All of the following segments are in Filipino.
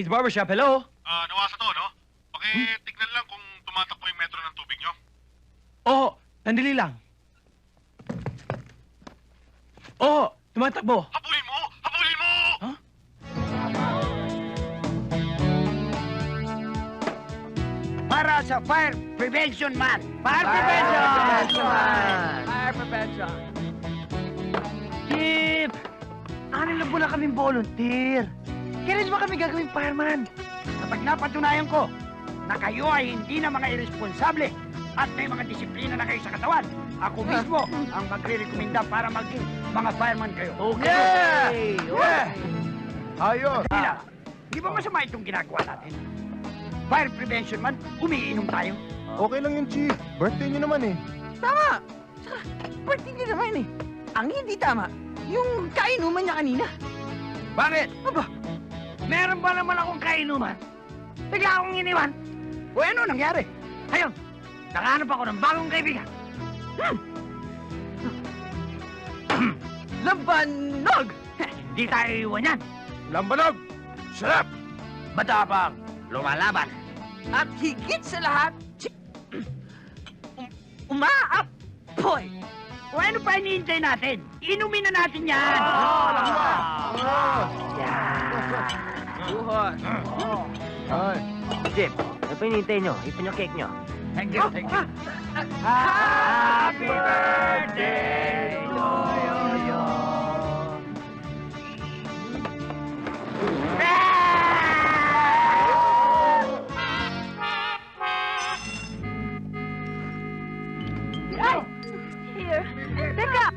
Ace Barbershop, hello? Ah, nawasa to, no? Pakitignan lang kung tumatakbo yung metro ng tubig nyo. Oo, sandali lang. Oo, tumatakbo. Habulin mo! Habulin mo! Para sa Fire Prevention Man. Fire prevention! Fire prevention! Chief! Ano lang na kaming volunteer? Kailan ba kami gagawing fireman? Kapag napatunayan ko na kayo ay hindi na mga irresponsable at may mga disiplina na kayo sa katawan, ako mismo ang magre-recommenda para maging mga fireman kayo. Okay! Yeah! Ayos! Tila, di ba masama itong ginagawa natin? Fire prevention man, umiinom tayo. Okay lang yun, Chief. Birthday niyo naman eh. Tama! Tsaka, birthday niya naman eh. Ang hindi tama, yung kainuman niya kanina. Bakit? Aba, naman akong kainuman? Bigla akong iniwan. O ano nangyari? Ayun, nakahanap ako ng bagong kaibigan. labanog! Hindi tayo iwan yan. Lambanog! Sarap! Matapang, lumalaban. At higit sa lahat, um, umaapoy! O ano pa hinihintay natin? Inumin na natin yan. Ah! Buhos! Ay. Jeff, ano pa hinihintay nyo? Ipin yung cake nyo. Thank you, thank you. Happy birthday to you. Here, teka!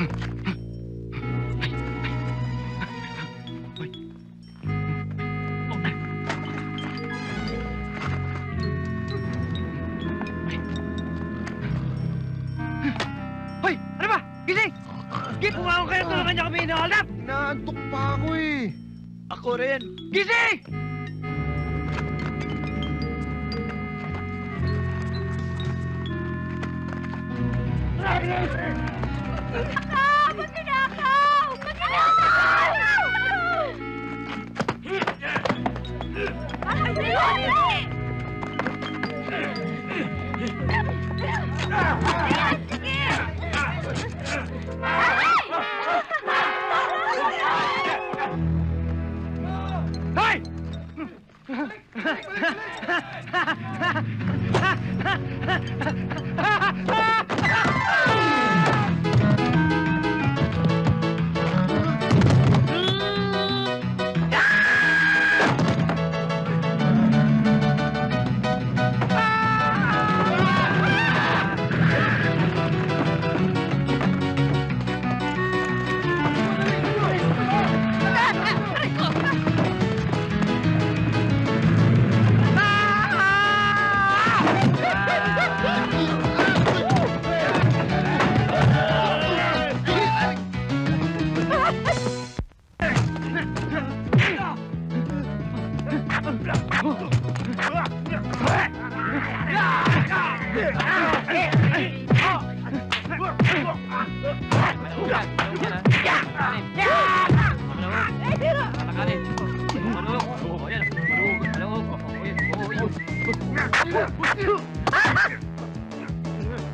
Hoy! Ano ba? Gising! Gip, pumawa kayo tulungan niyo kami hold up! Inaantok pa ako eh. Ako rin! Gising! Nakaw! Magnanakaw! Magnanakaw! Ay, Hoy!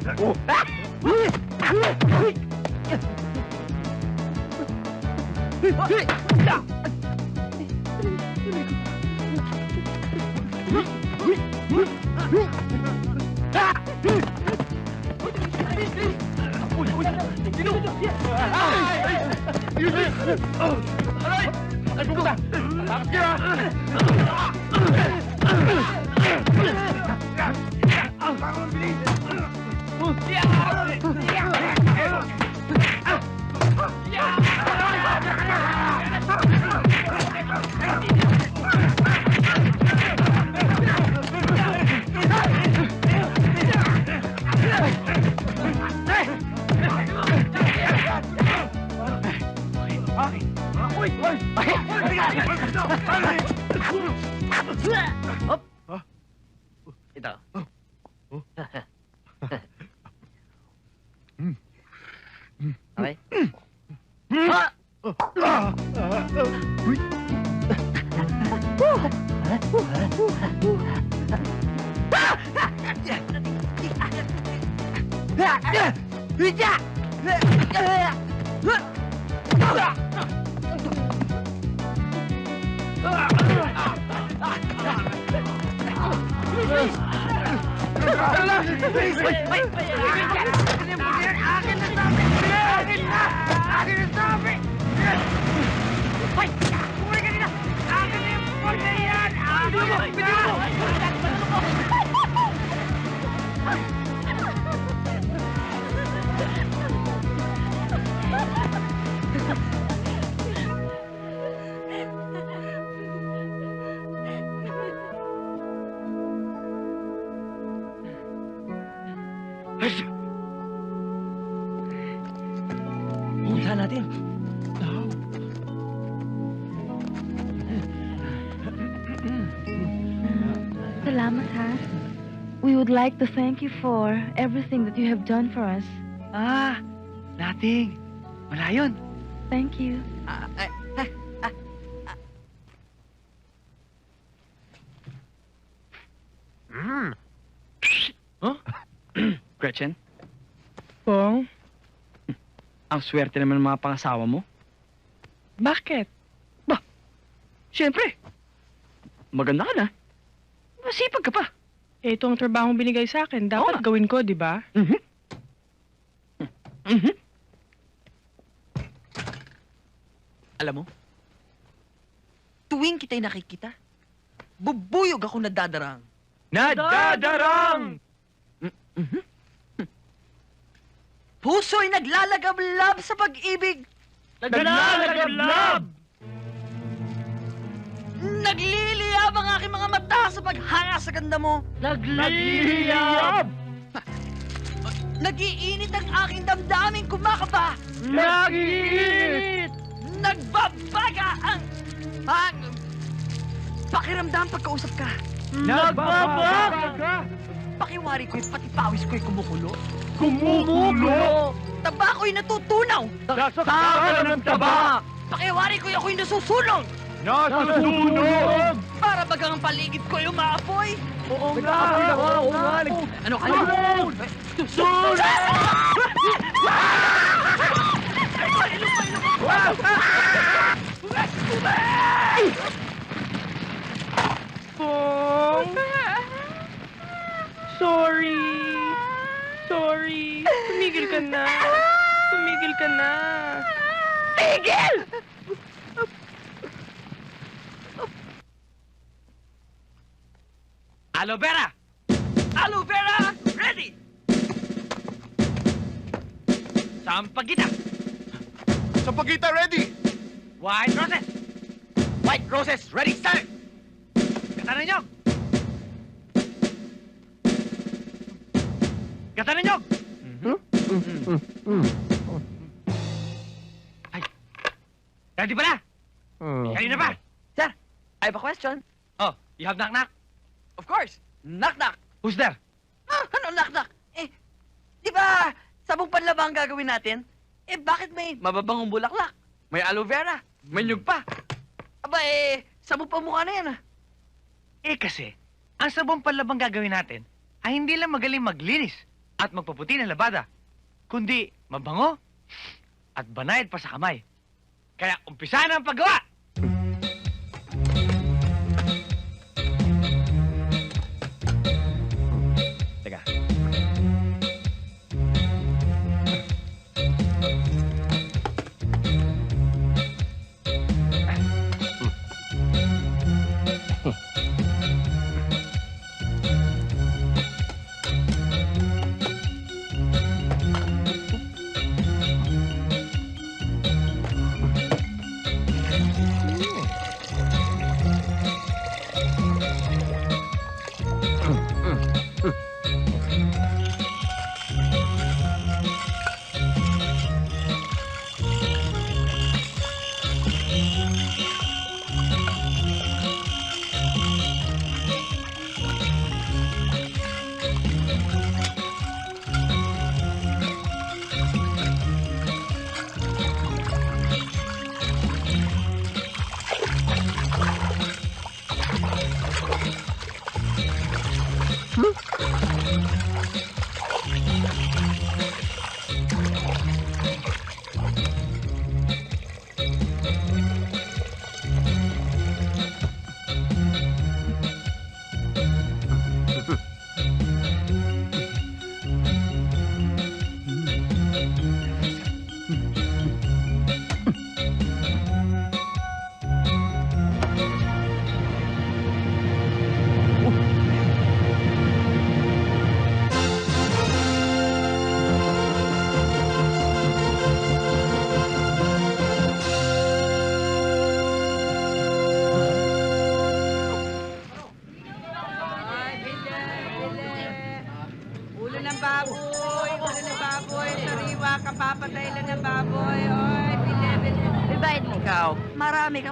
Ay, Ito. Okay? Please, wait, wait, wait. Akin na sabi! Akin na sabi! Akin na! Akin na sabi! Hoy! Kumuli ka nila! Akin na yung pulse na yan! Akin na! Pwede mo! Pwede mo! Punta natin. Salamat ha. We would like to thank you for everything that you have done for us. Ah, nothing. Wala yun. Thank you. Gretchen, Pong, ang swerte naman ng mga pangasawa mo. bakit? Siyempre. Maganda ka na. Masipag ka pa. Eh, ito ang trabaho binigay sa akin. Dapat nga. gawin ko, di ba? Mhm. Mhm. Alam mo, tuwing kita'y nakikita, bubuyog ako nadadarang. Nadadarang! Puso'y naglalagablab sa pag-ibig. Naglalagablab! Nagliliyab ang aking mga mata sa paghanga sa ganda mo. Nagliliyab! Nagiinit ang aking damdamin kumakaba. Nagiinit! Nagbabaga ang... ang... Pakiramdam pagkausap ka. Nagbabaga! Pakiwari ko'y pati pawis ko'y kumukulo. Kumukulo! Taba ko'y natutunaw. Saksakan ng taba! Pakiwari ko'y ako'y nasusunog. Nasusunog! Para bagang ang paligid ko'y umaapoy. Oo nga! Oo nga! Ano ka na? Sunog! Pong! Ka na! Tumigil ka na! Aloe vera! Aloe vera, ready! Sampagita! Sa pagkita, ready! White roses! White roses! Ready, start! Nyog! Gata ng nyog! Ay! Ready ba na? Kanina pa? I have a question. Oh, you have knock-knock? Of course. Knock-knock. Who's there? Ah, ano knock-knock? Eh, di ba, sabong panlaba ang gagawin natin? Eh, bakit may mababangong bulaklak? May aloe vera? May nyug pa? Aba, eh, sabong pa mukha na yan, ah. Eh kasi, ang sabong panlabang gagawin natin ay hindi lang magaling maglinis at magpaputi ng labada, kundi mabango at banayad pa sa kamay. Kaya umpisa na ang paggawa!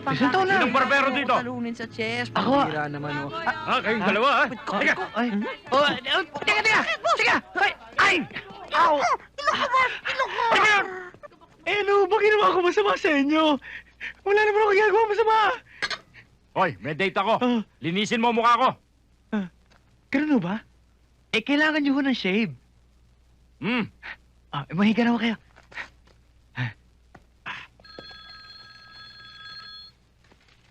Pang Isang taon na. Sinong barbero dito? Talunin sa chest. Ako. Pambira naman, oh. Ah, kayong dalawa, ha? Teka! Ay! Oh, oh, teka, teka! Teka! Ay! Ay! Ow! Teka! Eh, ano ba ginawa ko masama sa inyo? Wala naman ako ginagawa masama. Hoy, may date ako. Ah, Linisin mo ang mukha ko. ganun ho ba? Eh, kailangan nyo ho ng shave. Hmm. Ah, eh, mahiga na ho kayo.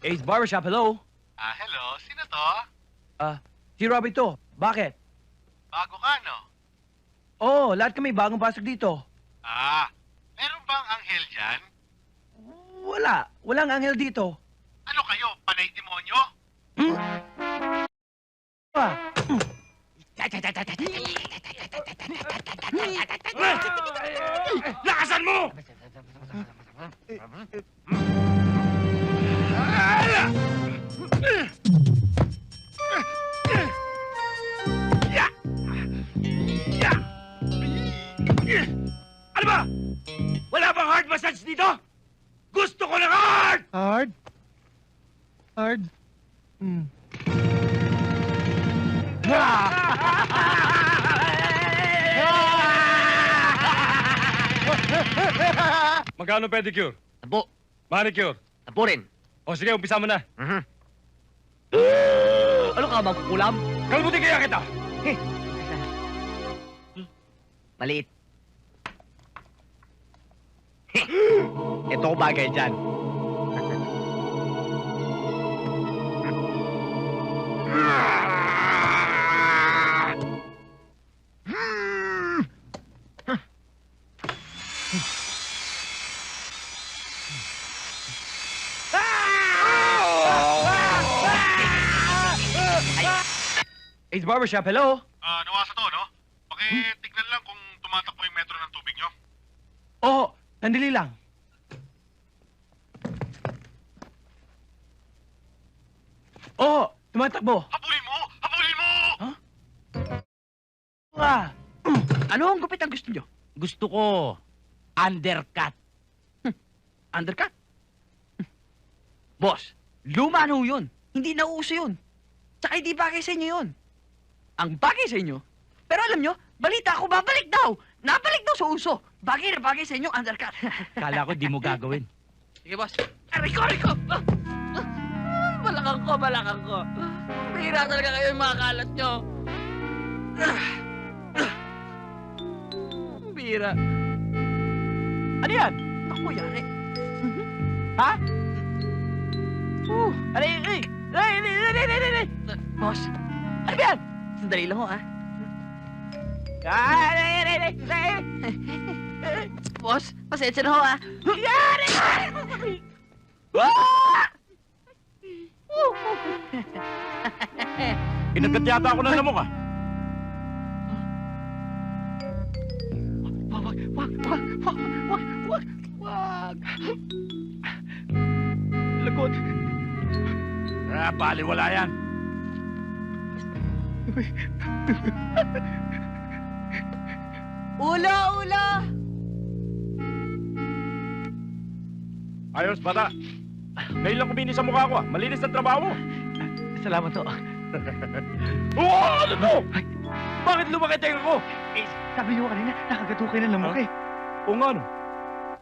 Ace Barbershop, hello? Ah, hello. Sino to? Si Robby to. Bakit? Bago ka, no? Oo, lahat kami bagong pasok dito. Ah, meron bang anghel dyan? Wala. Walang anghel dito. Ano kayo, panay demonyo? Ah, Lakasan mo! Ano ba? Wala bang hard massage dito? Gusto ko ng hard! Hard? Hard? Hmm. Magkano pedicure? Abo, Manicure? abo rin. O sige, umpisa mo na. Ano ka, magkukulam? Kalbutin kaya kita! Maliit. Ito ko bagay dyan. Ace Barbershop, hello? Ah, nawasa to, no? Pakitignan lang kung tumatakbo yung metro ng tubig nyo. Oo, sandali lang. Oo, tumatakbo. Habulin mo! Habulin mo! Ah, Ano ang gupit ang gusto nyo? gusto ko undercut. Undercut? Boss, luma na ho yun. Hindi na uso yun. Tsaka hindi bagay sa inyo yun. Ang bagay sa inyo, pero alam nyo, balita ko babalik daw. Nabalik daw sa uso. Bagay na bagay sa inyo, undercut. Kala ko di mo gagawin. Sige, boss. Aray ko, aray ko! Ah! Ah! Balakang ko, balakang ko. Mahira talaga kayo yung mga kalat nyo. Ah! Ah! Bira. Ano yan? Ako yan eh. Ha? Uh, alay, alay, alay, alay, alay, alay, alay. Boss, Ano ba yan? Sandali lang ho, ah. Ah. Boss, pasensya na ho, ah. Ah! Inagat yata ako ng lamok, ah. Wag, wag, wag, wag, wag, wag, wag. Lagot. Ah, baliwala yan. Ula, ula! Ayos, bata. Ngayon lang kuminis sa mukha ko, ah. Malinis ang trabaho. Salamat to. Oo, ano to? Bakit lumaki tenga ko? Eh, sabi niyo kanina, nakagato kayo ng lamok eh. Oo nga, no.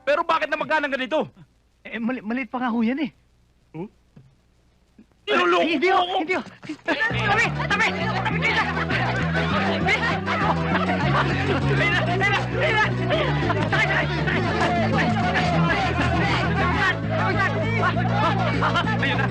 Pero bakit na magkano ganito? Eh, mali maliit pa nga ho yan eh. Niloloko Hindi ho, ako! hindi ho. Tabi, tabi, tabi kayo. Ayun na.